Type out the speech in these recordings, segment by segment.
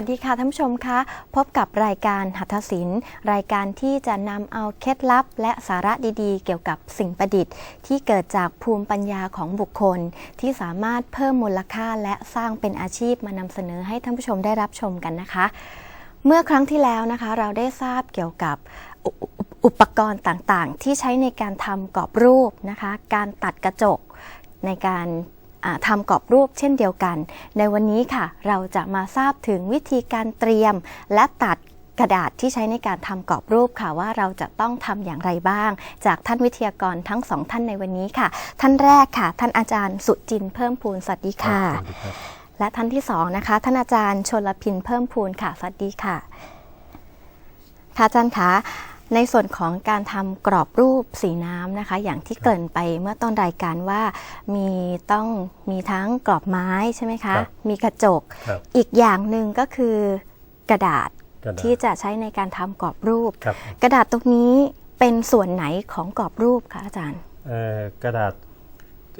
วัสดีค่ะท่านผู้ชมคะ พบกับรายการหัตถศิลป์ รายการที่จะนำเอาเคล็ดลับ และสาระดีๆ เกี่ยวกับสิ่งประดิษฐ์ ที่เกิดจากภูมิปัญญาของบุคคล ที่สามารถเพิ่มมูลค่าและสร้างเป็นอาชีพมานำเสนอให้ท่านผู้ชมได้รับชมกันนะคะ เมื่อครั้งที่แล้วนะคะ เราได้ทราบเกี่ยวกับอุอปกรณ์ต่างๆ ที่ใช้ในการทำกรอบรูปนะคะ การตัดกระจกในการ ทำกรอบรูปเช่นเดียวกัน ในวันนี้ค่ะ เราจะมาทราบถึงวิธีการเตรียมและตัดกระดาษที่ใช้ในการทำกรอบรูปค่ะว่าเราจะต้องทำอย่างไรบ้าง จากท่านวิทยากรทั้งสองท่านในวันนี้ค่ะ ท่านแรกค่ะ ท่านอาจารย์สุจินต์เพิ่มพูนสวัสดีค่ะสวัสดีครับและท่านที่สองนะคะ ท่านอาจารย์ชนลพินเพิ่มพูนค่ะสวัสดีค่ะค่ะอาจารย์คะ ในส่วนของการทำกรอบรูปสีน้ำนะคะ อย่างที่เกริ่นไปเมื่อต้นรายการว่ามีต้องมีทั้งกรอบไม้ใช่ไหมคะครับมีกระจกครับอีกอย่างหนึ่งก็คือกระดาษกระดาษที่จะใช้ในการทำกรอบรูปครับกระดาษตรงนี้เป็นส่วนไหนของกรอบรูปคะอาจารย์เอ่อกระดาษ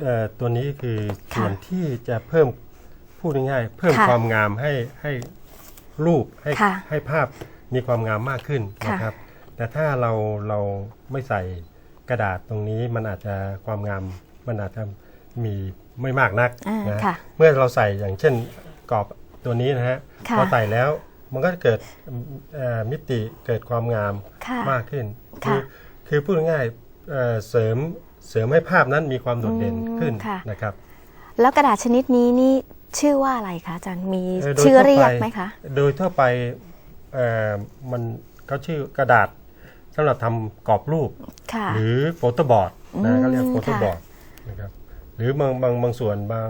เอ่อตัวนี้คือค่ะส่วนที่จะเพิ่มพูดง่ายๆเพิ่มค่ะความงามให้ให้รูปให้ค่ะให้ภาพมีความงามมากขึ้นค่ะนะครับ แต่ถ้าเราเราไม่ใส่กระดาษตรงนี้มันอาจจะความงามมันอาจจะมีไม่มากนักอ่านะค่ะเมื่อเราใส่อย่างเช่นกรอบตัวนี้นะฮะค่ะพอใส่แล้วมันก็จะเกิดเอ่อมิติเกิดความงามค่ะมากขึ้นค่ะอคือพูดง่ายๆเอ่อเสริมเสริมให้ภาพนั้นมีความโดดเด่นอืมขึ้นค่ะนะครับ แล้วกระดาษชนิดนี้นี่ชื่อว่าอะไรคะอาจารย์มีเอ่อโดยชื่อทั่วเรียกไปไหมคะ โดยทั่วไปเอ่อมันเขาชื่อกระดาษ สำหรับทำกรอบรูปค่ะหรือโฟโต้บอร์ดอืนะมเขาเรียกโฟโต้ค่ะบอร์ดนะครับหรือบางบางบางส่วนบาง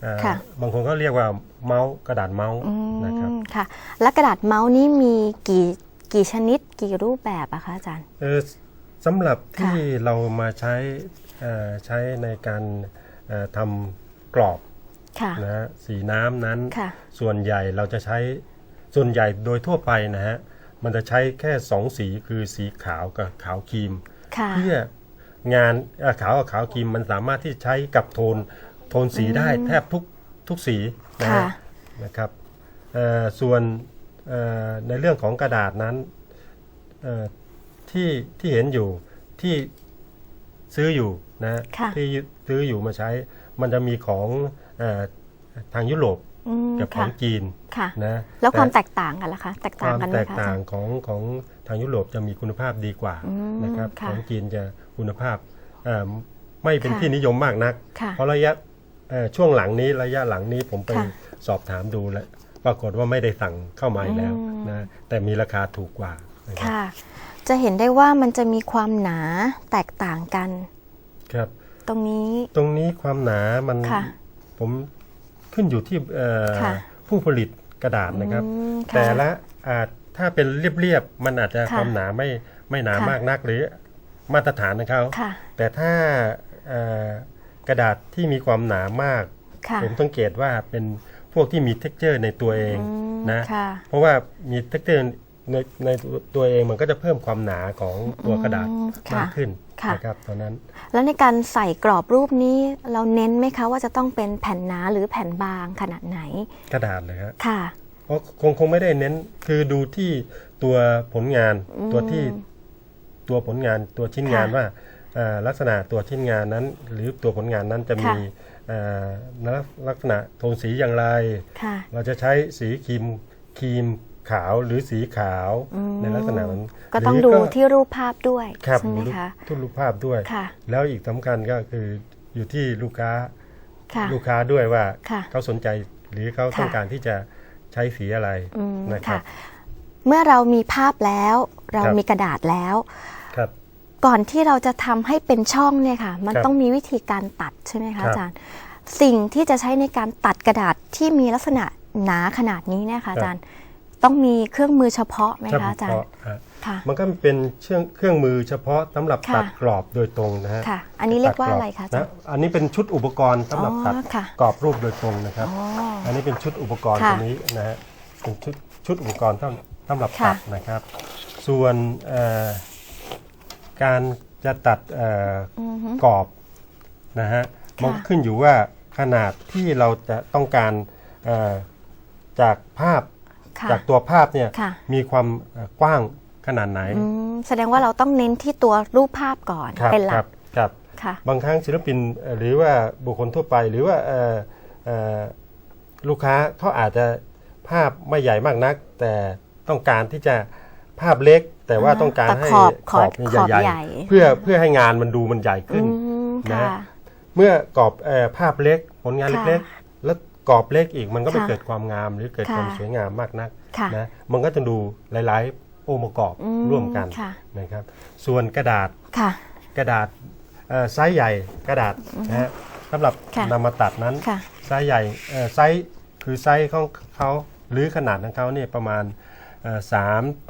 เอ่อค่ะบางคนเขาเรียกว่าเมาส์กระดาษเมาส์อืมนะครับค่ะ แล้วกระดาษเมาส์นี่มีกี่กี่ชนิดกี่รูปแบบอะคะอาจารย์เออสำหรับที่ค่ะเรามาใช้เอ่อใช้ในการเอ่อทำกรอบค่ะนะฮะสีน้ำนั้นค่ะส่วนใหญ่เราจะใช้ส่วนใหญ่โดยทั่วไปนะฮะ มันจะใช้แค่สองสีคือสีขาวกับขาวครีมค่ะเพื่องานเอ่อขาวกับขาวครีมมันสามารถที่ใช้กับโทนโทนสีได้แทบทุกทุกสีนะค่ะฮะนะครับเอ่อส่วนเอ่อในเรื่องของกระดาษนั้นเอ่อที่ที่เห็นอยู่ที่ซื้ออยู่นะค่ะที่ซื้ออยู่มาใช้ มันจะมีของเออทางยุโรปอืม กับขอค่ะงจีนค่ะนะแล้วความต่แตกต่างกันล่ะคะแตกคต่างวามกันไหแตมกคะอาต่าจางรย์ของของทางยุโรปจะมีคุณภาพดีกว่าอืมนะครับค่ะของจีนจะคุณภาพเอ่อไม่เป็นค่ะที่นิยมมากนักค่ะเพราะระยะเอ่อช่วงหลังนี้ระยะหลังนี้ผมไปค่ะสอบถามดูแล้วปรากฏว่าไม่ได้สั่งเข้ามาอีกแล้วอืมนะแต่มีราคาถูกกว่านะครับค่ะจะเห็นได้ว่ามันจะมีความหนาแตกต่างกัน ครับ ตรงนี้ ตรงนี้ความหนามันค่ะผม ขึ้นอยู่ที่เอ่อค่ะผู้ผลิตกระดาษนะครับอืมค่ะแต่ละอ่าถ้าเป็นเรียบๆมันอาจจะค่ะความหนาไม่ไม่หนาค่ะมากนักหรือมาตรฐานของเขาค่ะแต่ถ้าเอ่อกระดาษที่มีความหนามากค่ะผมสังเกตว่าเป็นพวกที่มีเท็กเจอร์ในตัวเองอืมนะค่ะเพราะว่ามีเท็กเจอร์ในในตัวเองมันก็จะเพิ่มความหนาของตัวกระดาษอืมค่ะมากขึ้นค่ะ นะครับตอนนั้น แล้วในการใส่กรอบรูปนี้เราเน้นไหมคะว่าจะต้องเป็นแผ่นหนาหรือแผ่นบางขนาดไหน กระดาษเลยฮะค่ะเพราะคงคงไม่ได้เน้นคือดูที่ตัวผลงานอืมตัวที่ตัวผลงานตัวชิ้นงานค่ะว่าเอ่อลักษณะตัวชิ้นงานนั้น หรือตัวผลงานนั้นจะมีค่ะเอ่อลักษณะโทนสีอย่างไรค่ะเราจะใช้สีครีมครีม ขาวหรือสีขาวอืมในลักษณะนั้นก็ต้องหรืดูที่รูปภาพด้วยครับใช่ไหมดูรูปคะทุกรูปภาพด้วยค่ะแล้วอีกสำคัญก็คืออยู่ที่ลูกค้าค่ะลูกค้าด้วยว่าค่ะเขาสนใจหรือเขาต้องค่ะการที่จะใช้สีอะไรอืมนะครับค่ะเมื่อเรามีภาพแล้วเราครับมีกระดาษแล้วครับก่อนที่เราจะทำให้เป็นช่องเนี่ยค่ะ มันครับต้องมีวิธีการตัดใช่ไหมครัคะบอาจารย์ สิ่งที่จะใช้ในการตัดกระดาษที่มีลักษณะหนาขนาดนี้เนี่ยค่ะอาจารย์ ต้องมีเครื่องมือเฉพาะไหมเฉคะอาจารพาะย์ฮะค่ะมันก็เป็นเครื่องเครื่องมือเฉพาะสำหรับค่ะตัดกรอบโดยตรงนะฮะค่ะ อันนี้เรียกว่าตัดอะไรคะอาจารนะย์อันนี้เป็นชุดอุปกรณ์สำหรับอ๋อตัดค่ะกรอบรูปโดยตรงนะครับอ๋ออันนี้เป็นชุดอุปกรณ์ค่ะตัวนี้นะฮะเป็นชุดชุดอุปกรณ์สำสำหรับค่ะตัดนะครับ ส่วนเอ่อการจะตัดเอ่ออือฮึกรอบนะฮะค่ะมันขึ้นอยู่ว่าขนาดที่เราจะต้องการเอ่อจากภาพ ค่ะจากตัวภาพเนี่ยค่ะ มีความเอ่อกว้างขนาดไหนอืมแสดงว่าเราต้องเน้นที่ตัวรูปภาพก่อนครับเป็นหลัครักบครับ ค่ะ บางครั้งศิลปินเอ่อหรือว่าบุคคลทั่วไป หรือว่าเอ่อเอ่อลูกค้าเขาอาจจะภาพไม่ใหญ่มากนัก แต่ต้องการที่จะภาพเล็ก แต่ว่าอ่าต้องการแต่ให้ขอบขอบนี่ขอบใหญ่ใหญ่ ๆเพื่อเพื่อให้งานมันดูมันใหญ่ขึ้นอืมนะ ค่ะ เมื่อกรอบเอ่อภาพเล็กผลงานค่ะ เล็กๆแล้ว กรอบเล็กอีกมันก็ไม่ค่ะเกิดความงามหรือเกิดค่ะความสวยงามมากนักค่ะนะมันก็จะดูหลายๆองค์ประกอบอืร่วมกันค่ะ นะครับ ส่วนกระดาษค่ะ กระดาษเอ่อไซส์ใหญ่กระดาษนะฮะสำหรับค่ะ นำมาตัดนั้น ค่ะ ไซส์ใหญ่เอ่อไซส์คือไซส์ของเขาหรือขนาดของเขาเนี่ยประมาณเอ่อ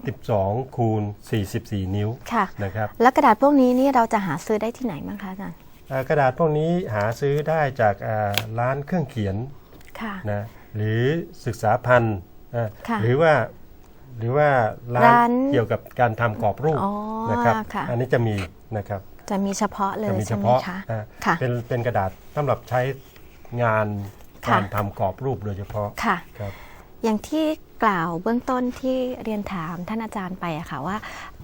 32คูณ44 นิ้วค่ะ นะครับแล้วกระดาษพวกนี้นี่เราจะหาซื้อได้ที่ไหนบ้างคะอาจารย์ เอ่อกระดาษพวกนี้หาซื้อได้จากเอ่อร้านเครื่องเขียนค่ะ นะหรือศึกษาพันธ์เอ่อค่ะหรือว่าหรือว่าร้าร้านนเกี่ยวกับการทำกรอบรูปอ๋อนะครับค่ะอันนี้จะมีนะครับจะมีเฉพาะเลจะยมีเฉใช่ไหมพาะคะอ่าค่ะเป็นเป็นกระดาษสำหรับใช้งานค่ะการทำกรอบรูปโดยเฉพาะค่ะครับอย่างที่กล่าวเบื้องต้นที่เรียนถามท่านอาจารย์ไปอะค่ะว่า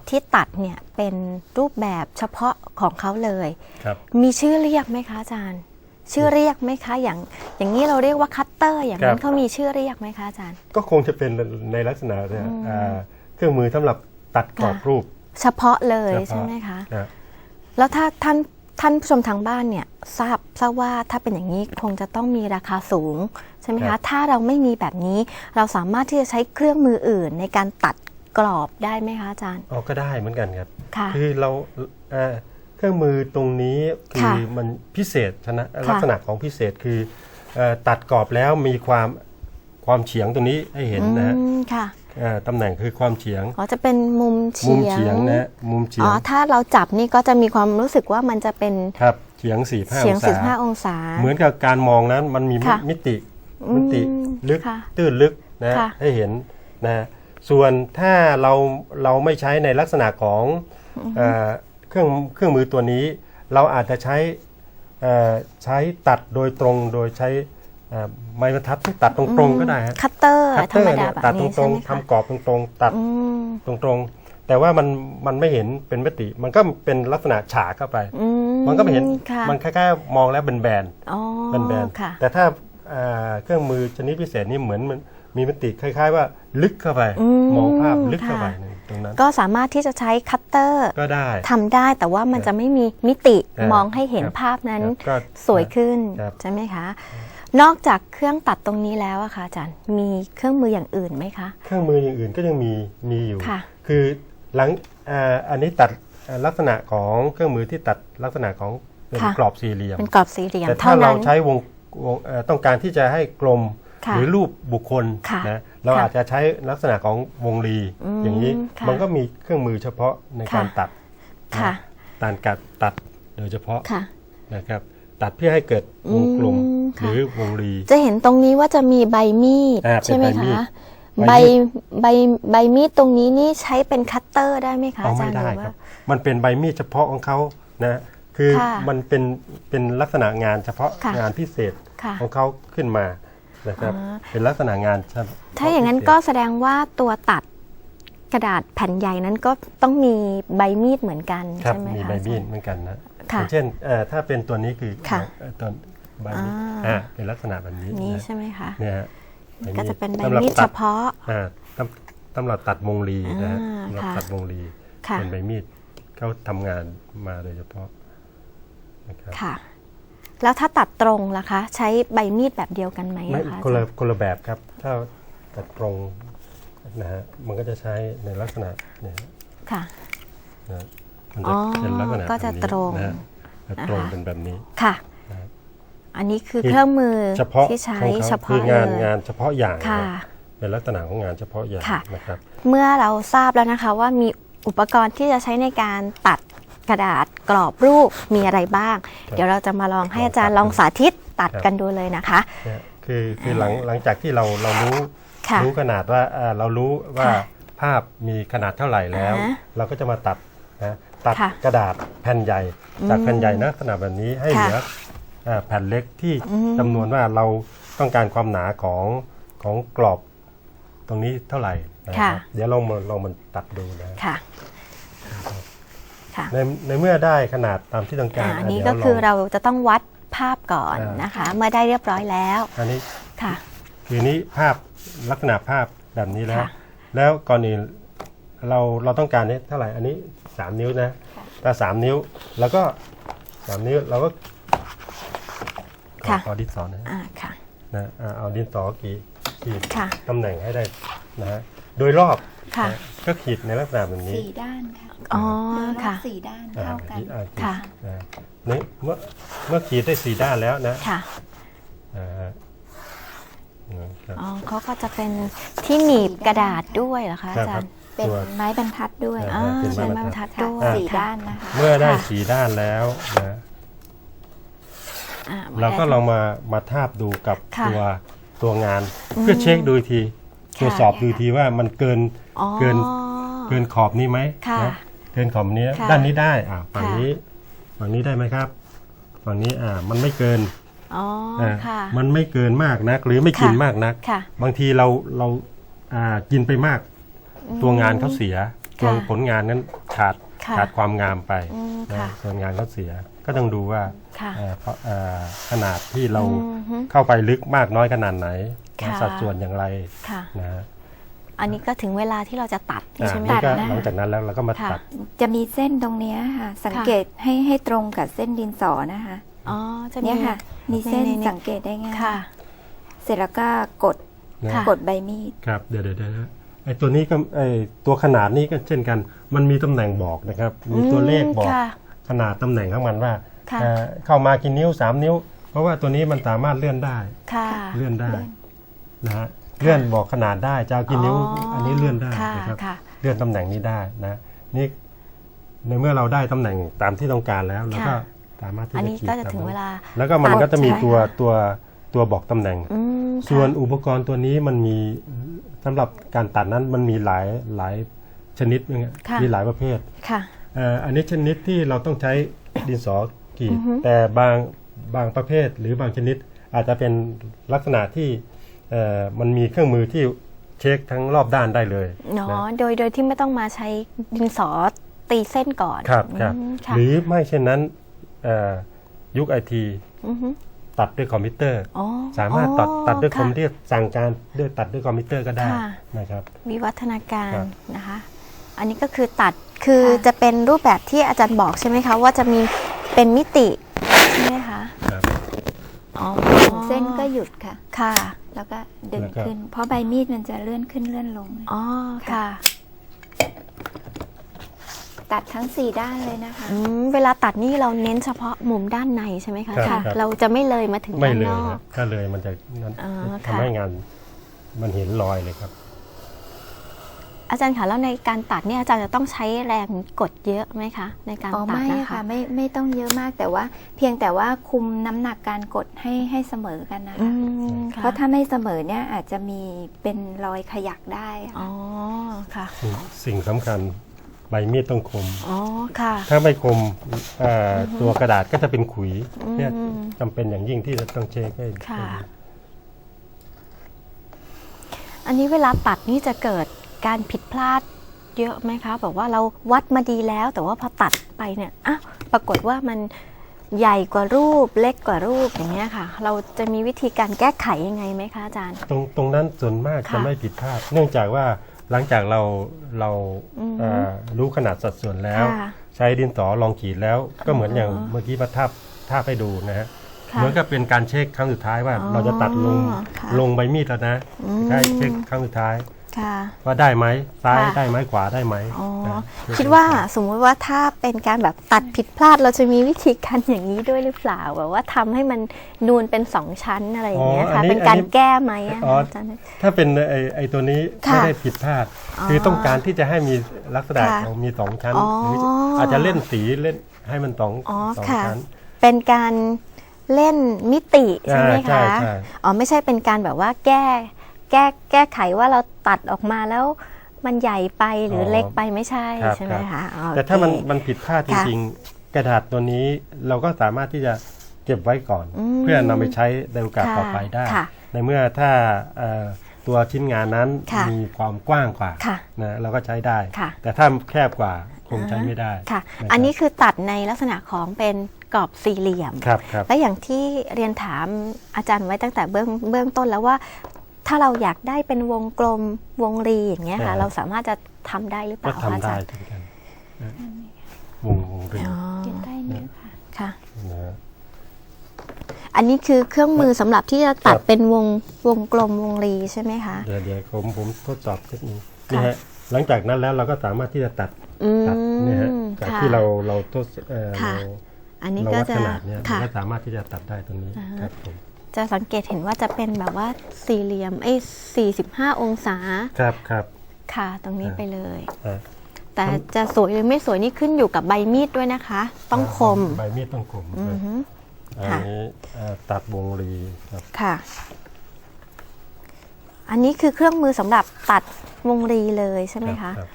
ที่ตัดเนี่ยเป็นรูปแบบเฉพาะของเขาเลยครับมีชื่อเรียกไหมคะอาจารย์ ชื่อเรียกไหมคะ อย่างอย่างนี้เราเรียกว่าคัตเตอร์อย่างนั้นเขามีชื่อเรียกไหมคะอาจารย์ ก็คงจะเป็นในลักษณะเนี่ยอืมอ่าเครื่องมือสำหรับตัดกรอบค่ะรูป เฉพาะเลยเฉพาะใช่ไหมคะนะแล้วถ้าท่านท่านผู้ชมทางบ้านเนี่ยทราบทราบว่าถ้าเป็นอย่างนี้คงจะต้องมีราคาสูงใช่ไหมครัคะบถ้าเราไม่มีแบบนี้เราสามารถที่จะใช้เครื่องมืออื่นในการตัดกรอบได้ไหมคะอาจารย์อ๋อก็ได้เหมือนกันครับค่ะคือเรา เอ่อเครื่องมือตรงนี้คืค่ะอมันพิเศษชนะค่ะลักษณะของพิเศษคือเอ่อตัดกรอบแล้วมีความความเฉียงตรงนี้ให้เห็นนะฮะอืมค่ะเอ่อตำแหน่งคือความเฉียงอ๋อจะเป็นมุมมุเฉียงมเฉียงนะฮะมุมเฉียอ๋องถ้าเราจับนี่ก็จะมีความรู้สึกว่ามันจะเป็นครับเฉียง4ี่ห้าเฉียงองศา45องศา เหมือนกับการมองนั้นมันมีค่ะมิติอืมมิติลึกค่ะตื้นลึกนะค่ะให้เห็นนะส่วนถ้าเราเราไม่ใช้ในลักษณะของ เอ่อเครื่องเครื่องมือตัวนี้ เราอาจจะใช้เอ่อใช้ตัดโดยตรงโดยใช้เอ่อไม้บรรทัดที่ตัดตรงๆก็ได้ฮะคัตเตอร์คัตธเตรอรมร์ดาเนี่ยแบบตัดตนี้รใช่งไหมๆคะทำกรอบตรงๆ ตัดอืมตรงๆ แต่ว่ามันมันไม่เห็นเป็นมิติ มันก็เป็นลักษณะฉากเข้าไปอืมันก็ไม่เห็นค่ะมันคล้ายๆมองแล้วเป็นแบนอ๋อเป็นแบนค่ะแต่ถ้าเอ่อเครื่องมือชนิดพิเศษนี่เหมือนมันมีมิติคล้าย ๆ ว่าลึกเข้าไปอืมมองภาพลึกเข้าไปค่ะใน ตรงนั้น ก็สามารถที่จะใช้คัตเตอร์ก็ได้ทำได้แต่ว่ามันจะไม่มีมิติครับมองให้เห็นครับภาพนั้นครับก็สวยขึ้นครับใช่ไหมคะ นอกจากเครื่องตัดตรงนี้แล้วอะค่ะอาจารย์มีเครื่องมืออย่างอื่นไหมคะ เครื่องมืออย่างอื่นก็ยังมีมีอยู่ค่ะคือหลังเอ่ออันนี้ตัดเอ่อลักษณะของเครื่องมือที่ตัดลักษณะของเป็นค่ะกรอบสี่เหลี่ยมเป็นกรอบสี่เหลี่ยมแต่ถ้าเท่าเรานั้นใช้วงวงเอ่อต้องการที่จะให้กลมค่ะหรือรูปบุคคลค่ะนะ เราค่ะอาจจะใช้ลักษณะของวงรีอืมอย่างนี้ค่ะมันก็มีเครื่องมือเฉพาะในการค่ะตัดค่ะนะการกัดตัดโดยเฉพาะค่ะนะครับ ตัดเพื่อให้เกิดวงกลมอืมหค่ะรือวงรี จะเห็นตรงนี้ว่าจะมีใบมีดอ่าเป็นใช่ไหมใบมีดคะใบใบมีดใบใบมีดตรงนี้นี่ใช้เป็นคัตเตอร์ได้ไหมคะเอาอาจาไม่รย์ได้หรือคว่ารับ มันเป็นใบมีดเฉพาะของเขานะคือค่ะมันเป็นเป็นลักษณะงานเฉพาะค่ะงานพิเศษค่ะของเขาขึ้นมา นะครับอ่าเป็นลักษณะงานเฉพะถ้าอย่างนั้นพิเศษก็แสดงว่าตัวตัดกระดาษแผ่นใหญ่นั้นก็ต้องมีใบมีดเหมือนกันครับใช่ไหมมีคะใบมีดอาจารย์เหมือนกันนะค่ะอย่างเช่นเอ่อถ้าเป็นตัวนี้คือค่ะเอ่อตัวใบมีดอ่าอ่าเป็นลักษณะแบบนี้นี่นะใช่ไหมคะเนี่ยฮะใบก็มีดจะเป็นใบสำหรับมีดตัเฉพาะอ่าสำสำหรับตัดวงรีนะฮะอ่าสำหรับค่ะตัดวงรีค่ะเป็นใบมีดเขาทำงานมาโดยเฉพาะนะครับค่ะ แล้วถ้าตัดตรงล่ะคะ ใช้ใบมีดแบบเดียวกันไหมไม่อะคะคนละอาจารย์คนละแบบครับ ถ้าตัดตรงนะฮะมันก็จะใช้ในลักษณะเนี่ยฮะค่ะ นะฮะมันอ๋จะอเป็นลักษณะก็จะแบบนี้ตรงนะฮะจะตรงนะคะ เป็นแบบนี้ ค่ะนะครับ อันนี้คือคือเครื่องมือเฉพาะที่ใช้ของเขาเฉคืพาะองานเลย งานเฉพาะอย่างค่ะ นะเป็นลักษณะของงานเฉพาะอย่างค่ะ นะครับ เมื่อเราทราบแล้วนะคะว่ามีอุปกรณ์ที่จะใช้ในการตัด กระดาษกรอบรูปมีอะไรบ้างครับเดี๋ยวเราจะมาลองให้ลองอาจารย์ตัดลองสาธิตตัดครับกันดูเลยนะคะเนี่ยคือคือหลังหลังจากที่เราเรารู้ค่ะรู้ขนาดว่าเอ่อเรารู้ว่าค่ะภาพมีขนาดเท่าไหร่แล้วอ่าฮะเราก็จะมาตัดนะตัดค่ะกระดาษแผ่นใหญ่จากแผ่นใหญ่นะขนาดแบบนี้ให้ค่ะเหลือเอ่อแผ่นเล็กที่อืมจำนวนว่าเราต้องการความหนาของของกรอบตรงนี้เท่าไหร่นะคค่ะรับเดี๋ยวลองมาลองมันตัดดูนะค่ะ ค่ะ ในในเมื่อได้ขนาดตามที่ต้องการอ่าอันนี้ดี๋ก็ยวคือลงเราจะต้องวัดภาพก่อนอ่านนะคะ เมื่อได้เรียบร้อยแล้ว อันนี้ค่ะคือนี้ภาพลักษณะภาพแบบนี้แล้วค่ะแล้วก่อนอื่นเราเราต้องการนี้เท่าไหร่อันนี้ 3 นิ้วนะถ้าสามนิ้วแล้วก็สามนิ้วเราก็ขอค่ะขอดินสอนะอ่าค่ะนะอ่าเอาดินสอกี่ขีดค่ะตำแหน่งให้ได้นะฮะ โดยรอบค่ะ นะก็ขีดในลักษณะแบบนี้ สี่ด้านค่ะอ๋อโดยรอบค่ะ สี่ด้านอ่าเท่ากันขีดอ่าขีดค่ะนะนี่เมื่อเมื่อขีดได้สี่ด้านแล้วนะค่ะอ่าฮะนะครับ อ๋อเขาก็จะเป็นที่หนีบกระดาษด้วยเหรอคะครัอาบจารย์ เป็นตัวไม้บรรทัดด้วยอ่าอ่าเป็นไม้ใช้บรรไม้บรรทัทัดดค่ะด้วยสี่ค่ะด้านนะคะเมื่อได้ค่ะสีด้านแล้วนะอ่เราก็ลองมามาทาบดูกับค่ะตัวตัวงานอืมเพื่อเช็คดูอีกทีค่ะ ตรวจสอบดูอีกทีว่ามันเกินอ๋อเกินเกินขอบนี้ไหมค่ะนะเกินขอบนี้ค่ะด้านนี้ได้อ่าฝั่งค่ะ นี้ฝั่งนี้ได้ไหมครับ ฝั่งนี้อ่ามันไม่เกินอ๋ออ่าค่ะ มันไม่เกินมากนัก หรือไม่กินค่ะมากนัก ค่ะบางทีเราเราอ่ากินไปมาก ตัวงานเขาเสีย ตัวค่ะผลงานนั้นขาดค่ะขาดความงามไปอืมนะค่ะส่วนงานเขาเสียก็ต้องดูว่าค่ะ เอ่อเพราะเอ่อขนาดที่เราอืมฮึ เข้าไปลึกมากน้อยขนาดไหน ค่ะสัดส่วนอย่างไรค่ะนะฮะอันนี้ก็ถึงเวลาที่เราจะตัดอ่าใช่ไหมนี่ก็คะหลังจากนั้นแล้วเราก็มาค่ะตัด จะมีเส้นตรงเนี้ยค่ะ สังเกตให้ให้ตรงกับเส้นดินสอนะคะอ๋อจะมีเนี่ยค่ะ มีเส้นนี่ๆๆสังเกตได้ง่ายค่ะเสร็จแล้วก็กดนะค่ะกดใบมีดครับเดี๋ยวเดี๋ยวเดี๋ยวนะไอ้ตัวนี้ก็ไอ้ตัวขนาดนี้ก็เช่นกัน มันมีตำแหน่งบอกนะครับ มีตัวเลขบอกค่ะขนาดตำแหน่งของมันว่าค่ะเอ่อเข้ามากี่นิ้ว 3 นิ้ว เพราะว่าตัวนี้มันสามารถเลื่อนได้ค่ะเลื่อนได้เลื่อ นนะฮะเลื่อนบอกขนาดได้จะเอากี่นิ้ว อันนี้เลื่อนได้ค่ะนะครับค่ะเลื่อนตำแหน่งนี้ได้นะ นี่ในเมื่อเราได้ตำแหน่งตามที่ต้องการแล้วเราก็ค่ะสามารถที่อันจะนี้ขีดก็จะตามถึงเวลาแล้วก็มันตัดก็จะมีใช่ตัวค่ะตัวตัวบอกตำแหน่งอืมค่ะส่วนอุปกรณ์ตัวนี้มันมีสำหรับการตัดนั้นมันมีหลายหลายชนิดนะค่ะมีหลายประเภทค่ะเอ่ออันนี้ชนิดที่เราต้องใช้ดินสอกรีดอือฮึแต่บางบางประเภทหรือบางชนิดอาจจะเป็นลักษณะที่เอ่อ มันมีเครื่องมือที่เช็คทั้งรอบด้านได้เลยเนาะนะโดยโดยที่ไม่ต้องมาใช้ดินสอตีเส้นก่อนครับครับอืมค่ะหรือไม่เช่นนั้นเอ่อยุคไอทีอือฮึตัดด้วยคอมพิวเตอร์อ๋อสามารถตัดอ๋อตัดด้วยคอมพิวะเตอร์สั่งการด้วยตัดด้วยคอมพิวเตอร์ก็ได้ค่ะนะครับวิวัฒนาการครับนะคะ อันนี้ก็คือตัดคือค่ะจะเป็นรูปแบบที่อาจารย์บอกใช่ไหมคะว่าจะมีเป็นมิติใช่ไหมคะครับอ๋อ เส้นก็หยุดค่ะ ค่ะ แล้วก็ดึงแล้วก็ ขึ้น เพราะใบมีดมันจะเลื่อนขึ้นเลื่อนลง อ๋อค่ะ ตัดทั้งสี่ด้านเลยนะคะ อืมเวลาตัดนี่เราเน้นเฉพาะมุมด้านในใช่ไหมคะครับค่ะ ครับ เราจะไม่เลยมาถึงไม่ด้านเลยนอคกรับถ้าเลยมันจะนั่นอ๋อทำค่ะให้งานมันเห็นรอยเลยครับ อาจารย์คะแล้วในการตัดเนี่ยอาจารย์จะต้องใช้แรงกดเยอะไหมคะในการอ๋อตัดไม่นะค่ะคะไม่ไม่ต้องเยอะมากแต่ว่า เพียงแต่ว่าคุมน้ำหนักการกดให้ให้เสมอกันนะอืคะมค่ะเพราะถ้าไม่เสมอเนี่ยอาจจะมีเป็นรอยขยักได้ค่ะอ๋อค่ะ สิ่งสิ่งสำคัญใบมีดต้องคมอ๋อค่ะ ถ้าไม่คมเอ่ออตัวกระดาษก็จะเป็นขุยอืมเนี่ยจำเป็นอย่างยิ่งที่จะต้องเช็คให้ค่ะ อันนี้เวลาตัดนี่จะเกิด การผิดพลาดเยอะไหมคะแบบว่าเราวัดมาดีแล้ว แต่ว่าพอตัดไปเนี่ยอะปรากฏว่ามันใหญ่กว่ารูปเล็กกว่ารูปอย่างเงี้ยค่ะ เราจะมีวิธีการแก้ไขยังไงไหมคะอาจารย์ ตรงตรงนั้นส่วนมากค่ะจะไม่ผิดพลาด เนื่องจากว่าหลังจากเราเราอืมเอ่อรู้ขนาดสัดส่วนแล้วค่ะใช้ดินสอลองขีดแล้ว ก็เหมือนอย่างอ๋อเมื่อกี้มาทาบทาบให้ดูนะฮะค่ะเหมือนกับเป็นการเช็คครั้งสุดท้ายว่าอ๋อเราจะตัดลงค่ะลงใบมีดแล้วนะอืมใช่เช็คครั้งสุดท้าย ค่ะ ว่าได้ไหมซ้ายค่ะ ได้ไหมขวาได้ไหมอ๋อ นะคิดว่าสมมุติว่าถ้าเป็นการแบบตัดผิดพลาดเราจะมีวิธีการอย่างนี้ด้วยหรือเปล่าแบบว่าทำให้มันนูนเป็นสองชั้นอะไรอย่างเงี้ยค่ะ เป็นการแก้ไหมอะคะอาจารย์ ถ้าเป็นไอ้ไอ้ตัวนี้ค่ะไม่ได้ผิดพลาด อ๋อคือต้องการที่จะให้มีลักษณะค่ะของมีสองชั้นอ๋อ หรืออาจจะเล่นสีเล่นให้มันสองอ๋อสองค่ะ ชั้น เป็นการเล่นมิติใช่ไหมอ่าใช่คะใช่ อ๋อไม่ใช่เป็นการแบบว่าแก้ แก้แก้ไขว่าเรา ตัดออกมาแล้วมันใหญ่ไปหรือออเล็กไปไม่ใช่ครับใช่ไหมครัคะบ อ๋อแต่ถ้ามันโอเค มันผิดพลาดจค่ะริงๆ กระดาษตัวนี้เราก็สามารถที่จะเก็บไว้ก่อน อืมเพื่อนำไปใช้ในโอกาสค่ะต่อไปได้ ค่ะในเมื่อถ้าเอ่อตัวชิ้นงานนั้นค่ะมีความกว้างกว่าค่ะนะเราก็ใช้ได้ ค่ะ แต่ถ้าแคบกว่าคงใช้ไม่ได้ค่ะะอันนี้รับคือตัดในลักษณะของเป็นกรอบสี่เหลี่ยม ครับครับ และอย่างที่เรียนถามอาจารย์ไว้ตั้งแต่เบื้องเบื้องต้นแล้วว่า ถ้าเราอยากได้เป็นวงกลมวงรีอย่างเงี้ยค่ะ เราสามารถจะทำได้หรือเปก็ล่าทำคะอาได้จารย์เช่นกันนะวงวงเรียนอ๋อเขียนได้เนี่ยค่ะค่ะนะฮะอันนี้คือเครื่องมือสำหรับที่จะตัดครับเป็นวงวงกลมวงรีใช่ไหมคะเดี๋ยวเดี๋ยวผมผมทดสอบเทคนิคค่ะนี่ฮะหลังจากนั้นแล้วเราก็สามารถที่จะตัดอืมตัดเนี่ยฮะจากค่ะที่เราเราทดเอ่อค่ะเราอันนี้เราก็วัดจะขนาดเนี่ยมันค่ะก็สามารถที่จะตัดได้ตรงนี้อ่าฮะครับผม จะสังเกตเห็นว่าจะเป็นแบบว่าสี่เหลี่ยมไอ้สี่สิบห้าองศาครับครับค่ะตรงนี้อ่าไปเลยอะแต่จะสวยหรือไม่สวยนี่ขึ้นอยู่กับใบมีดด้วยนะคะ ต้องคม ใบมีดต้องคมอือฮึอันค่ะนี้เอ่อตัดวงรีครับค่ะ อันนี้คือเครื่องมือสำหรับตัดวงรีเลยใช่ไหมคะรับ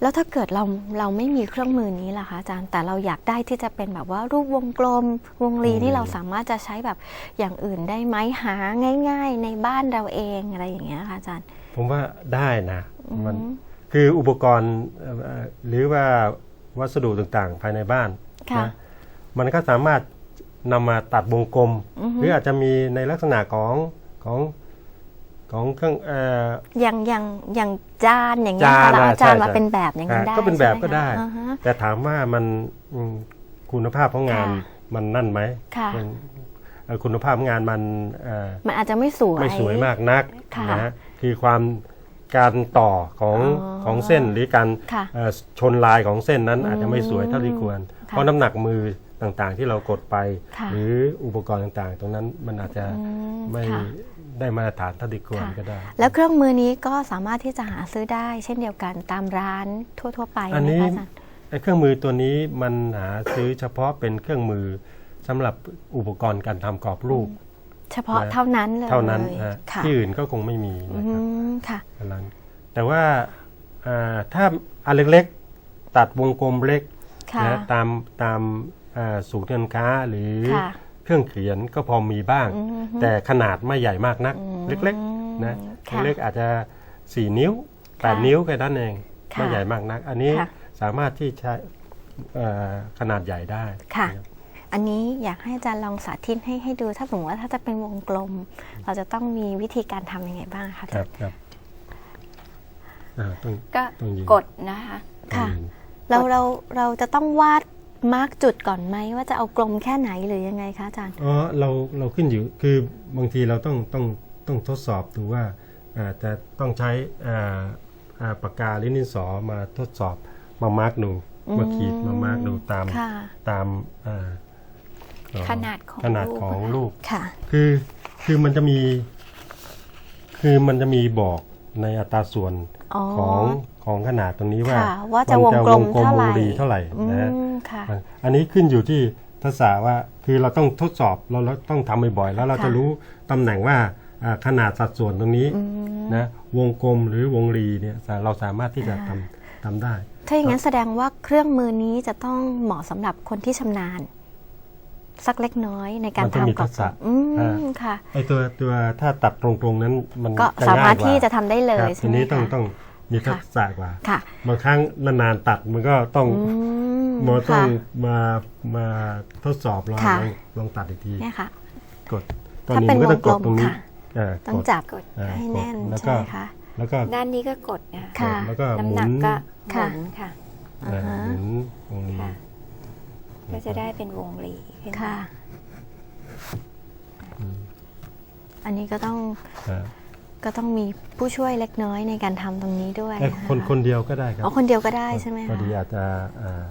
แล้วถ้าเกิดเราเราไม่มีเครื่องมือนี้ล่ะคะอาจารย์แต่เราอยากได้ที่จะเป็นแบบว่ารูปวงกลม วงรีนี่เราสามารถจะใช้แบบอย่างอื่นได้ไหมหาง่าย ๆ ในบ้านเราเองอะไรอย่างเงี้ยค่ะอาจารย์ ผมว่าได้นะมันอืมคืออุปกรณ์เอ่อหรือว่าวัสดุต่างๆ ภายในบ้านค่ะนะมันก็สามารถนำมาตัดวงกลมอือฮึหรืออาจจะมีในลักษณะของของ ของเครื่องเอ่ออย่างอย่างอย่างจานอย่างเงี้ยค่ะจานเราเอาอะจานใช่มาใช่เป็นแบบอย่างนั้นได้ก็เป็นแบบใช่หมก็ได้คะอ่าฮะแต่ถามว่ามันอืมคุณภาพของงานค่ะมันนั่นไหมค่ะมันเอ่อคุณภาพของงานมันเอ่อมันอาจจะไม่สวยไม่สวยมากนักค่ะนะฮะคือความการต่อของอ๋อของเส้นหรือการค่ะเอ่อชนลายของเส้นนั้นอืมอาจจะไม่สวยเท่าที่ควรค่ะเพราะน้ำหนักมือ ต่างๆ ที่เรากดไป ค่ะหรืออุปกรณ์ต่างๆ ตรงนั้นมันอาจจะอืมไม่ค่ะ ได้มาตรฐานเท่าที่ควรค่ะก็ได้ แล้วเครื่องมือนี้ก็สามารถที่จะหาซื้อได้ เช่นเดียวกันตามร้านทั่ว ๆ ไปอันไหมนี้คะอาจารย์ ไอ้เครื่องมือตัวนี้มันหาซื้อเฉพาะเป็นเครื่องมือสำหรับอุปกรณ์การทำกรอบรูป เฉพาะนะ เท่านั้นเลยเท่านั้นฮะค่ะที่อื่นก็คงไม่มีอืนะครับ มค่ะ อันนั้นแต่ว่าอ่าถ้าอันเล็กๆ ตัดวงกลมเล็กค่ะ นะตามตาม อ่าศูนย์การค้าหรือค่ะเครื่องเขียนก็พอมีบ้างอืมแต่ขนาดไม่ใหญ่มากนักอืมเล็กๆนะค่ะเล็กๆอาจจะ 4 นิ้วค่ะ8นิ้วแค่นั้นเองค่ะไม่ใหญ่มากนัก อันนี้ค่ะสามารถที่ใช้เอ่อขนาดใหญ่ได้ค่ะอันนี้อยากให้อาจารย์ลองสาธิตให้ให้ดูถ้าสมมติว่าถ้าจะเป็นวงกลม เราจะต้องมีวิธีการทำยังไงบ้างคะอาคจารัรบย์ครับอ่าต้องก็ต้องยืนกดนะคะค่ะต้องยืนเราเราเราจะต้องวาด มาร์กจุดก่อนไหมว่าจะเอากลมแค่ไหนหรือยังไงคะอาจารย์อ๋อเราเราขึ้นอยู่คือบางทีเราต้องต้องต้องทดสอบดูว่าอ่าจะต้องใช้อ่าอ่าปากกาหรือดินสอมาทดสอบมามาร์กดูมาขีดมามาร์กดูตามค่ะตามอ่าเอ่อขนาดของขนาดรูปของอะค่ะลูกค่ะ คือคือมันจะมี คือมันจะมีบอกในอัตราส่วนอ๋อของ ของขนาดตรงนี้ว่าค่ะว่าจะมัวงกลมวงเท่าไหร่วงรีเท่าไหร่อืนะฮะมค่ะอะอันนี้ขึ้นอยู่ที่ทักษะว่าคือเราต้องทดสอบเราเราต้องทำบ่อยๆแล้วเราค่ะจะรู้ตำแหน่งว่าอ่าขนาดสัดส่วนตรงนี้อืมนะวงกลมหรือวงรีเนี่ยเราสามารถที่จะทำทำได้ ถ้าอย่างนั้นแสดงว่าเครื่องมือนี้จะต้องเหมาะสำหรับคนที่ชำนาญสักเล็กน้อยในการมันต้องมีทำกรอบทักษะอือ่ามค่ะไอตัวตัวถ้าตัดตรงๆนั้นมันก็จะสามารถง่ยกว่ที่จะทำได้เลยครับใช่ทีไหมนี้ต้องคะต้อง มีทักษะกว่าค่ะ บางครั้งนานๆตัดมันก็ต้องอืมมันต้องค่ะมามาทดสอบลองค่ะลองลองตัดอีกทีเนี่ยค่ะกดตอนถ้านี้เป็นมันก็ต้องกดวงกลมตรงนี้ค่ะอ่าต้องกดจับกดอ่าให้กดแน่นแล้วใช่ก็ไหมคะแล้วก็ด้านนี้ก็กดนะคะค่ะแล้วก็หน้ำมุหนักนก็หค่ะมุนค่ะอ่าอ่าฮะหมุนตรงนี้ค่ะก็จะได้เป็นวงรีขึ้นมาค่ะ อันนี้ก็ต้องอ่า ก็ต้องมีผู้ช่วยเล็กน้อยในการทำตรงนี้ด้วยเอ้ยะะคนคนเดียวก็ได้ครับอ๋อคนเดียวก็ได้ใช่ไหมพอคะดีอาจจะอ่า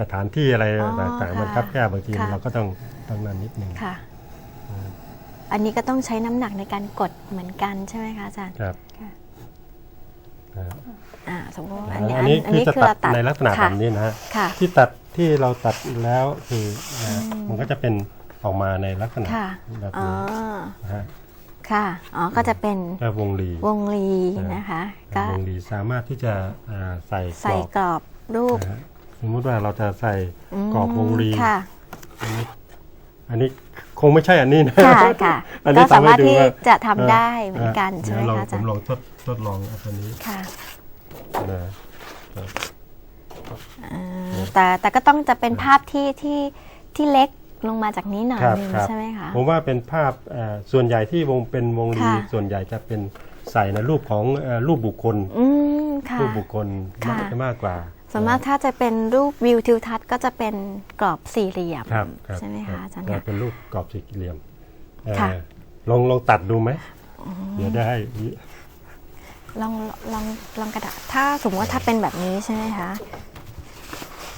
สถานที่อะไรอ๋อต่างๆมันค่ะคับแคบบางทีค่ะ เราก็ต้องต้องนั่นนิดนึงค่ะ อันนี้ก็ต้องใช้น้ำหนักในการกดเหมือนกันใช่ไหมคะอาจารย์ครับค่ะอ่าอ่าสมมติว่าอัอันนนี้นี้คือจะเราตัดในลักษณะค่ะแบบนี้นะฮะ ค่ะ ที่ตัดที่เราตัดแล้วคือนะมันก็จะเป็นออกมาในลักษณะค่ะแบบอ๋อนี้นะฮะ ค่ะ อ๋อ ก็จะเป็นก็วงรีวงลีอ่านนะคะ ก็วงรีสามารถที่จะอ่าใส่กรใส่อบกรอบรูปนะฮะสมมุติว่าเราจะใส่มกรอบวงรีค่ะอันนี้อันนี้คงไม่ใช่อันนี้นะค่ะค่ะอันนี้ก็สามารถทำให้ดูที่ว่าจะทำได้เหมือนกันอ่าใช่ไหมเดี๋ยวลองคะอาผจารมย์ลองทดทดลองอันนี้ค่ะนะอ่าแต่แต่ก็ต้องจะเป็นภาพที่ที่ที่เล็ก ลงมาจากนี้หน่อยครับนึงครับ ใช่ไหมคะ ผมว่าเป็นภาพเอ่อส่วนใหญ่ที่วงเป็นวงรีค่ะ ส่วนใหญ่จะเป็นใส่ในรูปของเอ่อรูปบุคคล อืมค่ะ รูปบุคคลค่ะ มากมากกว่าส่วนมากถ้าจะเป็นรูปวิวทิวทัศน์ก็จะเป็นกรอบสี่เหลี่ยมครับครับใช่ไหมรัคะบอาจารย์จะคะ เป็นรูปกรอบสี่เหลี่ยมเอ่อค่ะ ลองลองตัดดูไหมเดี๋ยวได้ให้ลองลองลองกระดาษถ้าสมมติว่าถ้าเป็นแบบนี้ใช่ไหมคะ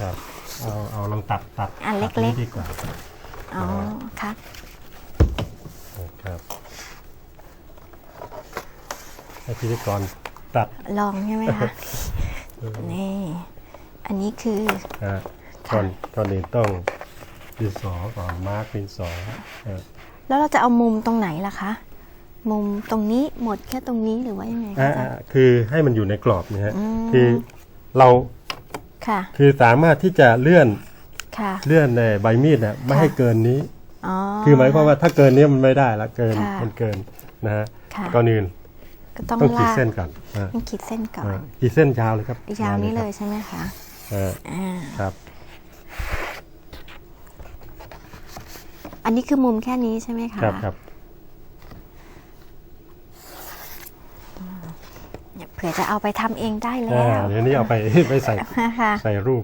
ครับ เอาเอาลองตัดตัดอันเล็กๆ ตัดนี้ดีกว่าอ๋อค่ะครับให้พิธีกรตัดลองใช่ไหมคะ นี่ อันนี้คือนะก่อนก่อนอื่นต้องดินสอก่อนมาร์กดินสอเอ่อแล้วเราจะเอามุมตรงไหนล่ะคะ มุมตรงนี้หมดแค่ตรงนี้หรือว่ายังไงคะอ่าอาจารอ่าย์คือให้มันอยู่ในกรอบนะฮะอืม คือเรา ค่ะคือสามารถที่จะเลื่อนค่ะ เลื่อนในใบมีดนะไม่ให้เกินนี้ อ๋อ คือหมายความว่าถ้าเกินนี้มันไม่ได้ละเกินค่ะมันเกินนะฮะค่ะ ก่อนอื่นก็ต้องต้องขีดลากเส้นก่อนอ่าต้องขีดเส้นก่อนอ่าขีดเส้นยาวเลยครับยาวนี้เลยครับใช่ไหมคะอ่าอ่าครับอันนี้คือมุมแค่นี้ใช่ไหมคะ ครับครับ เนี่ยเผื่อจะเอาไปทำเองได้แล้อ่าวเดี๋ยวนี้เอาไปไปใส่ค่ะใส่รูป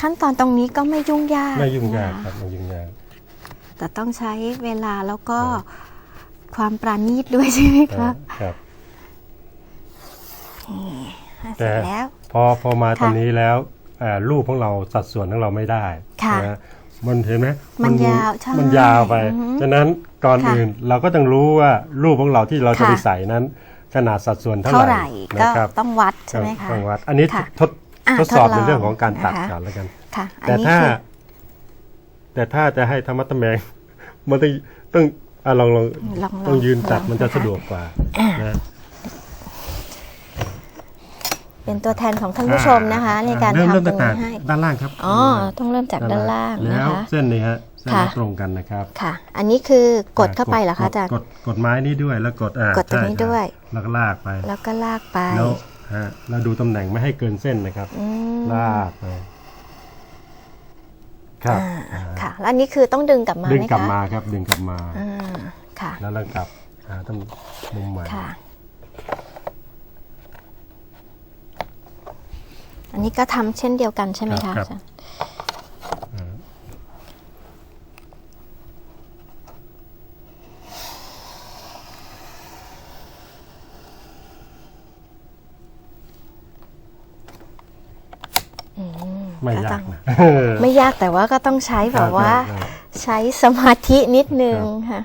ขั้นตอนตรงนี้ก็ไม่ยุ่งยาก ไม่ยุ่งยากนะะครับไม่ยุ่งยาก แต่ต้องใช้เวลาแล้วก็ความปราณีตด้วยใช่ไหมคะครับเสร็จแล้วพอพอมาค่ะตรงนี้แล้วอ่ารูปของเราสัดส่วนของเราไม่ได้ค่ะนะมันเห็นไหมมันดูยาวใช่มันยาวไปอือฮึฉะนั้น ก่อนค่ะอื่นเราก็ต้องรู้ว่ารูปของเราที่เราจะค่ะไปใส่นั้น ขนาดสัดส่วนเท่าเท่าไหไหร่ร่ก็นะครับต้องวัดใช่ไหมคะต้องวัด อันนี้ค่ะทดอะทดสอบทดลองในเรื่องของการตัดนะคะก่อนแล้วกันค่ะอันแต่นี้ถ้าคือแต่ถ้าจะให้ธรรมะตะแมงมันต้องต้องอะลองลองลองลต้องยืนตัดลองมันจะคสะดวกกว่าอ่านะเป็นตัวแทนของท่านผู้ชมนะคะ ในการเริ่มทำเริ่มตรตั้งงแต่นี้ให้ด้านล่างครับอ๋อต้องเริ่มจากด้านล่างนะแล้วคะเส้นนี้ฮะ เส้นค่ะนี้ตรงกันนะครับค่ะ อันนี้คือกดเข้าไปเหรอคะอาจารย์กดกดไม้นี้ด้วยแล้วกดอ่ากดตรงนี้ใช่ด้วย แล้วก็ลากไป แล้วก็ลากไปแล้วฮะเราดูตำแหน่งไม่ให้เกินเส้นนะครับอืมลากไปครับอ่าอ่าค่ะแล้วอันนี้คือต้องดึงกลับมาดึงไหมกลับคะมาครับ ดึงกลับมาอ่าค่ะ แล้วเรากลับหาตำมุมใหม่ค่ะ อันนี้ก็ทำเช่นเดียวกันใช่ไหมคะครับ อาจารย์ ไม่ก็ยาต้กองนะไม่ยากแต่ว่าก็ต้องใช้แบบว่าครับใช้สมาธินิดนึงค่ะ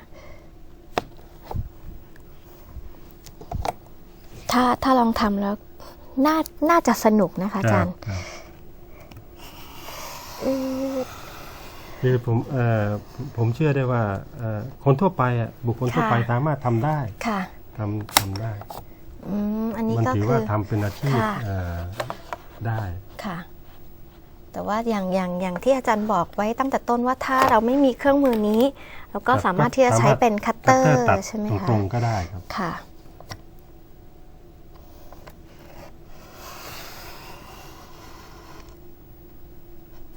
ถ้าถ้าลองทำแล้วน่าน่าจะสนุกนะคะอาจารย์ครับอืมคือผมเอ่อผมผมเชื่อได้ว่าเอ่อคนทั่วไปอะบุคคลทั่วไปค่ะสามารถทำได้ค่ะทำทำได้อืมอันนี้มันก็ถือคืว่าอทำเป็นอาชีพค่ะเอ่อได้ค่ะ แต่ว่าอย่างอย่างอย่างที่อาจารย์บอกไว้ตั้งแต่ต้นว่าถ้าเราไม่มีเครื่องมือนี้ เราก็ครับสามารถที่จะใช้เป็นคัตเตอร์ตัดใช่ไหมตคะรงๆก็ได้ครับค่ะ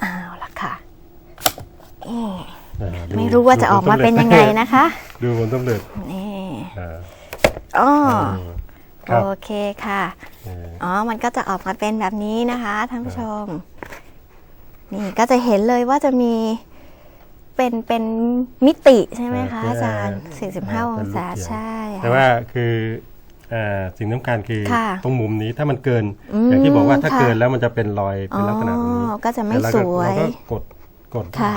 เอาละค่ะเอ๊ะอ่าดูไม่รู้ว่าจะออกมาเป็นยังไงนะคะ ดูผลสำเร็จนี่อ่าอ๋อครับโอเคค่ะเอ่ออ๋อ มันก็จะออกมาเป็นแบบนี้นะคะท่านผู้ชม นี่ก็จะเห็นเลยว่าจะมีเป็นเป็นมิติใช่ไหมคะอาจารย์ 45 องศาใช่ค่ะแต่ว่าคือเอ่อสิ่งสำคัญคือค่ะตรงมุมนี้ถ้ามันเกินอืมอย่างที่บอกว่าถ้าค่ะเกินแล้วมันจะเป็นรอยเป็นลักษณะแบบนี้อ๋อก็จะไม่แต่เราสก็วยเราก็กดกดค่ะ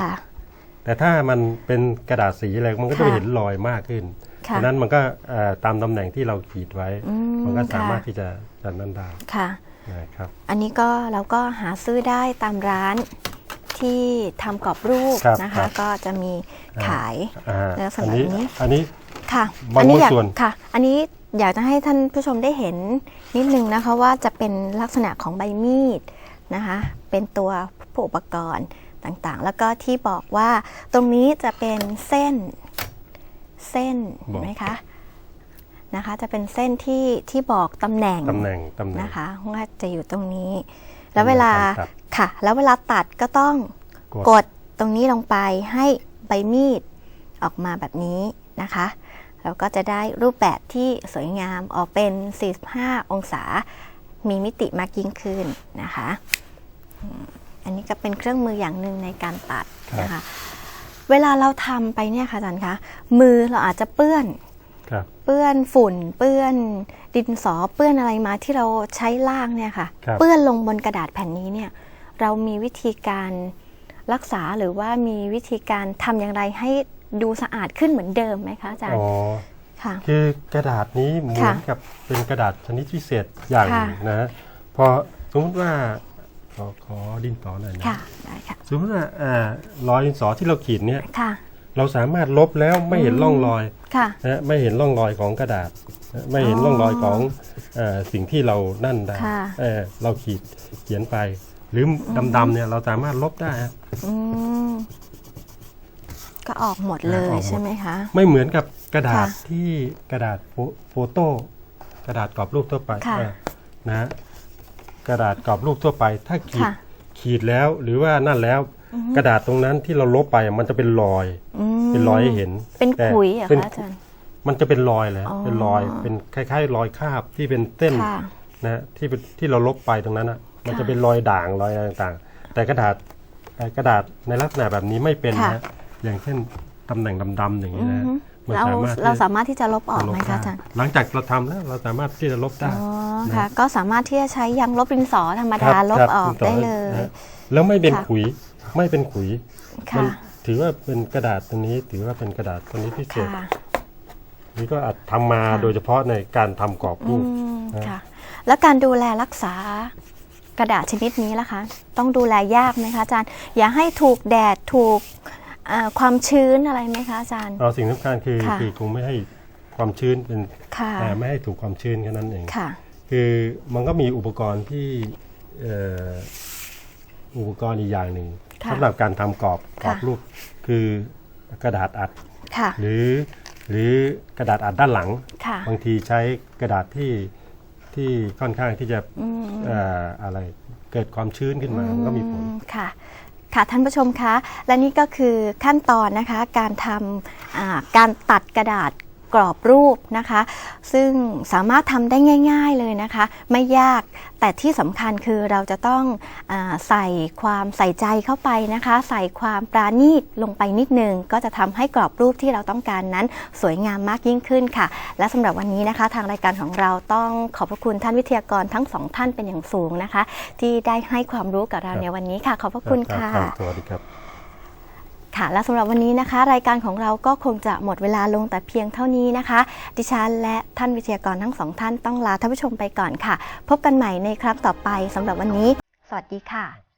แต่ถ้ามันเป็นกระดาษสีอะไรมันก็จะค่ะเห็นรอยมากขึ้นค่ะดังนั้นมันก็เอ่อตามตำแหน่งที่เราขีดไว้อืมมันก็สามารถค่ะที่จะจัดนั้นได้ค่ะ นะครับอันนี้ก็เราก็หาซื้อได้ตามร้านที่ทำกรอบรูปครับนะครัคะ บ ก็จะมีขาย อ่าลักษณะอันนี้นี้ อันนี้ ค่ะ บางอันี้อยากส่วน ค่ะ อันนี้อยากจะให้ท่านผู้ชมได้เห็นนิดนึงนะคะว่าจะเป็นลักษณะของใบมีดนะคะ เป็นตัวผู้อุปกรณ์ต่างๆ แล้วก็ที่บอกว่าตรงนี้จะเป็นเส้น เส้นบอกเห็นไหมคะ นะคะ จะเป็นเส้นที่ที่บอกตำแหน่งตำแหน่งตำแหน่งนะคะว่าจะอยู่ตรงนี้ แล้วเวลาการตัดค่ะ แล้วเวลาตัดก็ต้องกดกดตรงนี้ลงไปให้ใบมีดออกมาแบบนี้นะคะแล้วก็จะได้รูปแบบที่สวยงามออกเป็น 45 องศา มีมิติมากยิ่งขึ้นนะคะอืมอันนี้ก็เป็นเครื่องมืออย่างหนึ่งในการตัดนะคะ เวลาเราทำไปเนี่ยค่ะอาจารย์คะ มือเราอาจจะเปื้อนครับ เปื้อนฝุ่น เปื้อนดินสอเปื้อนอะไรมาที่เราใช้ล่างเนี่ยค่ะครับเปื้อนลงบนกระดาษแผ่นนี้เนี่ย เรามีวิธีการรักษาหรือว่ามีวิธีการทำอย่างไรให้ดูสะอาดขึ้นเหมือนเดิมไหมคะอาจารย์อ๋อค่ะคือกระดาษนี้เหมือนค่ะกับเป็นกระดาษชนิดพิเศษอย่างหค่ะนึ่งนะฮะพอสมมติว่าขอขอดินสอหน่อยนะค่ะได้ค่ะสมมติว่าอ่ารอยดินสอที่เราขีดเนี่ยค่ะ เราสามารถลบแล้วไม่เห็นร่องรอยค่ะนะฮะไม่เห็นร่องรอยของกระดาษนะไม่เห็นร่องรอยของเออสิ่งที่เรานั่นได้ค่ะเออเราขีดเขียนไป หรือดำๆเนี่ยเราสามารถลบได้ฮะอืมก็ออกหมดเลยออกหมดใช่ไหมคะ ไม่เหมือนกับกระดาษค่ะที่กระดาษโฟโฟโต้กระดาษกรอบรูปทั่วไปค่ะเออนะฮะกระดาษกรอบรูปทั่วไป ถ้าขีดค่ะขีดแล้วหรือว่านั่นแล้ว กระดาษตรงนั้นที่เราลบไปมันจะเป็นรอยอืมเป็นรอยให้เห็น เป็นแต่ขุยเหรอเป็นคะอาจารย์มันจะเป็นรอยแหละอ๋อเป็นรอยเป็นคล้ายๆ รอยคราบที่เป็นเส้นค่ะนะฮะที่เป็นที่เราลบไปตรงนั้นอะ มันค่ะจะเป็นรอยด่างรอยอะไรต่างๆ แต่กระดาษเอ่อกระดาษในลักษณะแบบนี้ไม่เป็นค่ะนะฮะอย่างเช่นตำแหน่งดำๆอย่างนี้อืนะอฮะฮึมันเราสามารถที่เราสามารถที่จะลบออกจะลไหมบคะได้อาจารย์ หลังจากเราทำแล้วเราสามารถที่จะลบได้อ๋อนะค่ะ ก็สามารถที่จะใช้ยางลบดินสอธรรมครัดาลบครับออกคุณต่ได้เลยนะฮะแล้วไม่เป็นค่ะขุย ไม่เป็นขุยมัค่ะ ถือว่าเป็นกระดาษตัวนี้ ถือว่าเป็นกระดาษตัวนี้พิเศษ ค่ะ นี่ก็อาจทำมาค่ะโดยเฉพาะในการทำกรอบรูอืปมนะ ค่ะ แล้วการดูแลรักษากระดาษชนิดนี้ล่ะคะ ต้องดูแลยากไหมคะอาจารย์ อย่าให้ถูกแดดถูกอ่าความชื้นอะไรไหมคะอาจารย์ เอาสิ่งสำคัญคือค่ะ คือคงไม่ให้ความชื้นเป็นค่ะ แต่ไม่ให้ถูกความชื้นแค่นั้นเอง ค่ะ คือมันก็มีอุปกรณ์ที่เอ่ออุปกรณ์อีกอย่างหนึ่ง ค่ะสำหรับการทำกรอบกรอบค่ะรูปคือกระดาษอัด ค่ะ หรือหรือกระดาษอัดด้านหลัง ค่ะ บางทีใช้กระดาษที่ที่ค่อนข้างที่จะอืมเอ่ออะไรเกิดความชื้นขึ้นมามันก็มีผล อืค่ะ ค่ะท่านผู้ชมคะ และนี่ก็คือขั้นตอนนะคะ การทำอ่าการตัดกระดาษ กรอบรูปนะคะ ซึ่งสามารถทำได้ง่าย ๆเลยนะคะ ไม่ยากแต่ที่สำคัญคือเราจะต้องอใส่ความใส่ใจเข้าไปนะคะ ใส่ความปราณีตลงไปนิดนึง ก็จะทำให้กรอบรูปที่เราต้องการนั้นสวยงามมากยิ่งขึ้นค่ะ และสำหรับวันนี้นะคะ ทางรายการของเราต้องขอบพระคุณท่านวิทยากรทั้งสองท่านเป็นอย่างสูงนะคะ ที่ได้ให้ความรู้กับเราในวันนี้ค่ะ ขอบพระคุณค่ะสวัสดีครับ ค่ะ และสำหรับวันนี้นะคะ รายการของเราก็คงจะหมดเวลาลงแต่เพียงเท่านี้นะคะ ดิฉันและท่านวิทยากรทั้งสองท่านต้องลาท่านผู้ชมไปก่อนค่ะ พบกันใหม่ในครั้งต่อไปสำหรับวันนี้ สวัสดีค่ะ